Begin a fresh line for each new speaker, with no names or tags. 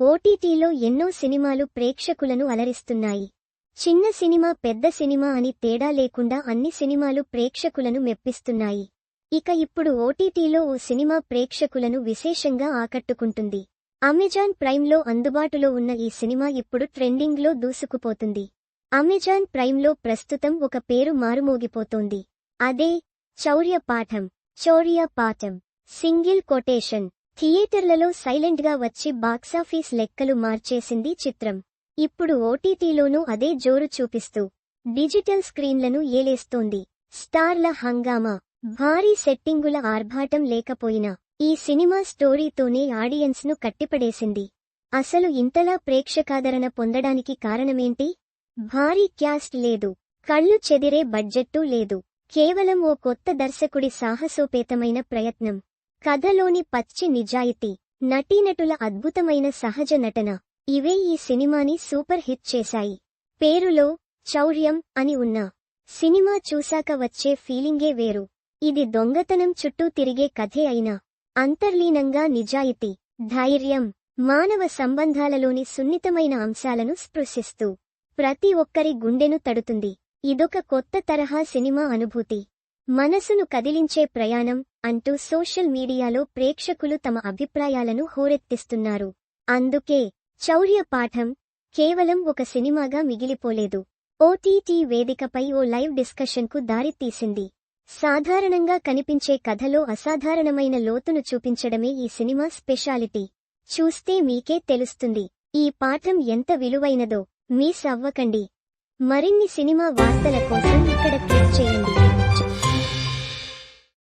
ఓటీటీలో ఎన్నో సినిమాలు ప్రేక్షకులను అలరిస్తున్నాయి. చిన్న సినిమా పెద్ద సినిమా అని తేడా లేకుండా అన్ని సినిమాలు ప్రేక్షకులను మెప్పిస్తున్నాయి. ఇక ఇప్పుడు ఓటీటీలో ఓ సినిమా ప్రేక్షకులను విశేషంగా ఆకట్టుకుంటుంది. అమెజాన్ ప్రైమ్లో అందుబాటులో ఉన్న ఈ సినిమా ఇప్పుడు ట్రెండింగ్లో దూసుకుపోతుంది. అమెజాన్ ప్రైమ్లో ప్రస్తుతం ఒక పేరు మారుమోగిపోతోంది. అదే చౌర్య పాఠం చౌర్య పాఠం సింగిల్ కొటేషన్. థియేటర్లలో సైలెంట్గా వచ్చి బాక్సాఫీస్ లెక్కలు మార్చేసింది చిత్రం. ఇప్పుడు ఓటీటీలోనూ అదే జోరు చూపిస్తూ డిజిటల్ స్క్రీన్లను ఏలేస్తోంది. స్టార్ల హంగామా భారీ సెట్టింగుల ఆర్భాటం లేకపోయినా ఈ సినిమా స్టోరీతోనే ఆడియన్స్ను కట్టిపడేసింది. అసలు ఇంతలా ప్రేక్షకాదరణ పొందడానికి కారణమేంటి? భారీ క్యాస్ట్ లేదు కళ్ళు చెదిరే బడ్జెట్టు లేదు కేవలం ఓ కొత్త దర్శకుడి సాహసోపేతమైన ప్రయత్నం. కథలోని పచ్చి నిజాయితీ నటీనటుల అద్భుతమైన సహజ నటన. ఇవే ఈ సినిమాని సూపర్ హిట్ చేశాయి. పేరులో చౌర్యం అని ఉన్నా సినిమా చూశాక వచ్చే ఫీలింగే వేరు. ఇది దొంగతనం చుట్టూ తిరిగే కథే అయినా. అంతర్లీనంగా నిజాయితీ ధైర్యం మానవ సంబంధాలలోని సున్నితమైన అంశాలను స్పృశిస్తూ ప్రతి ఒక్కరి గుండెను తడుతుంది. ఇదొక కొత్త తరహా సినిమా అనుభూతి. మనసును కదిలించే ప్రయాణం అంటూ సోషల్ మీడియాలో ప్రేక్షకులు తమ అభిప్రాయాలను హోరెత్తిస్తున్నారు. అందుకే చౌర్య పాఠం కేవలం ఒక సినిమాగా మిగిలిపోలేదు. ఓటీటీ వేదికపై ఓ లైవ్ డిస్కషన్కు దారితీసింది. సాధారణంగా కనిపించే కథలో అసాధారణమైన లోతును చూపించడమే ఈ సినిమా స్పెషాలిటీ. చూస్తే మీకే తెలుస్తుంది ఈ పాఠం ఎంత విలువైనదో. మీ సవ్వకండి మరిన్ని సినిమా వార్తల కోసం ఇక్కడ క్లిక్ చేయండి.